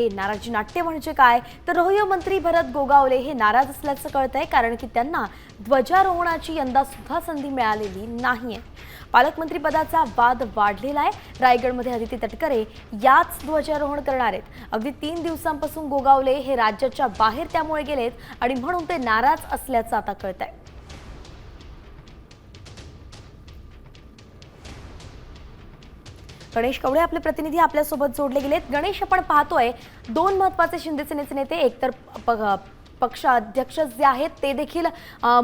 हे नाराजी नाट्य म्हणजे काय? तर रोहयो मंत्री भरत गोगावले हे नाराज असल्याचं कळतंय कारण की त्यांना ध्वजारोहणाची यंदा सुद्धा संधी मिळालेली नाहीये. पालकमंत्री पदाचा वाद वाढलेला आहे. रायगडमध्ये अदिती तटकरे याच ध्वजारोहण करणार आहेत. अगदी तीन दिवसांपासून गोगावले हे राज्याच्या बाहेर त्यामुळे गेलेत आणि म्हणून ते नाराज असल्याचं आता कळत आहे गणेश कवडे आपले प्रतिनिधी आपल्यासोबत जोडले गेलेत. गणेश आपण पाहतोय दोन महत्त्वाचे शिंदे सेनेचे नेते एकतर पक्षाध्यक्ष पक्ष अध्यक्ष जे आहेत ते देखील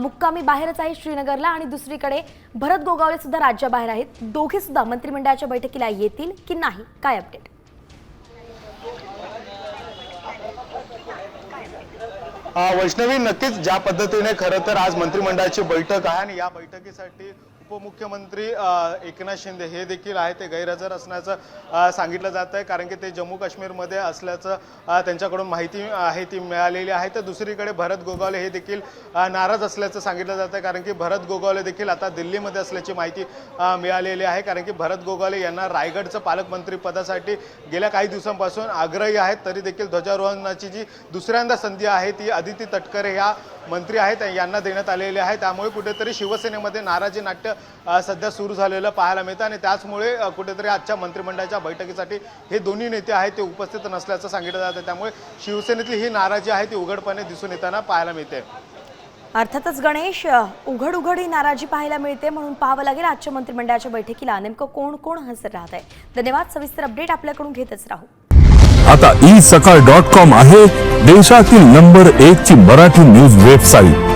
मुक्कामी बाहेरच आहेत श्रीनगरला आणि दुसरीकडे भरत गोगावले सुद्धा राज्याबाहेर आहेत. दोघे सुद्धा मंत्रिमंडळाच्या बैठकीला येतील की नाही? काय अपडेट वैष्णवी नक्कीच ज्या पद्धतीने खरं तर आज मंत्रिमंडळाची बैठक आहे आणि या बैठकीसाठी उपमुख्यमंत्री एकनाथ शिंदे हे देखील आहे ते गैरहजर असण्याचं सांगितलं जात आहे कारण की ते जम्मू काश्मीरमध्ये असल्याचं त्यांच्याकडून माहिती आहे ती मिळालेली आहे. तर दुसरीकडे भरत गोगावले हे देखील नाराज असल्याचं सांगितलं जात आहे कारण की भरत गोगावले देखील आता दिल्लीमध्ये असल्याची माहिती मिळालेली आहे. कारण की भरत गोगावले यांना रायगडचं पालकमंत्री पदासाठी गेल्या काही दिवसांपासून आग्रही आहेत. तरी देखील ध्वजारोहणाची जी दुसऱ्यांदा संधी आहे ती अदिती तटकरे या मंत्री आहेत. यांना देण्यात आलेले आहे. त्यामुळे कुठेतरी शिवसेनेमध्ये नाराजी नाट्य सध्या सुरू झालेलं पाहायला मिळतं आणि त्याचमुळे कुठेतरी आजच्या मंत्रिमंडळाच्या बैठकीसाठी हे दोन्ही नेते आहेत ते उपस्थित नसल्याचं सांगितलं जातं. त्यामुळे शिवसेनेतली ही नाराजी आहे ती उघडपणे दिसून येताना पाहायला मिळते. अर्थातच गणेश उघड उघड ही नाराजी पाहायला मिळते म्हणून पाहावं लागेल आजच्या मंत्रिमंडळाच्या बैठकीला. नेमकं कोण कोण हजर राहत आहे? धन्यवाद. सविस्तर अपडेट आपल्याकडून घेतच राहू. आता ई सकाळ डॉट कॉम आहे. देशातील नंबर एक ची मराठी न्यूज वेबसाईट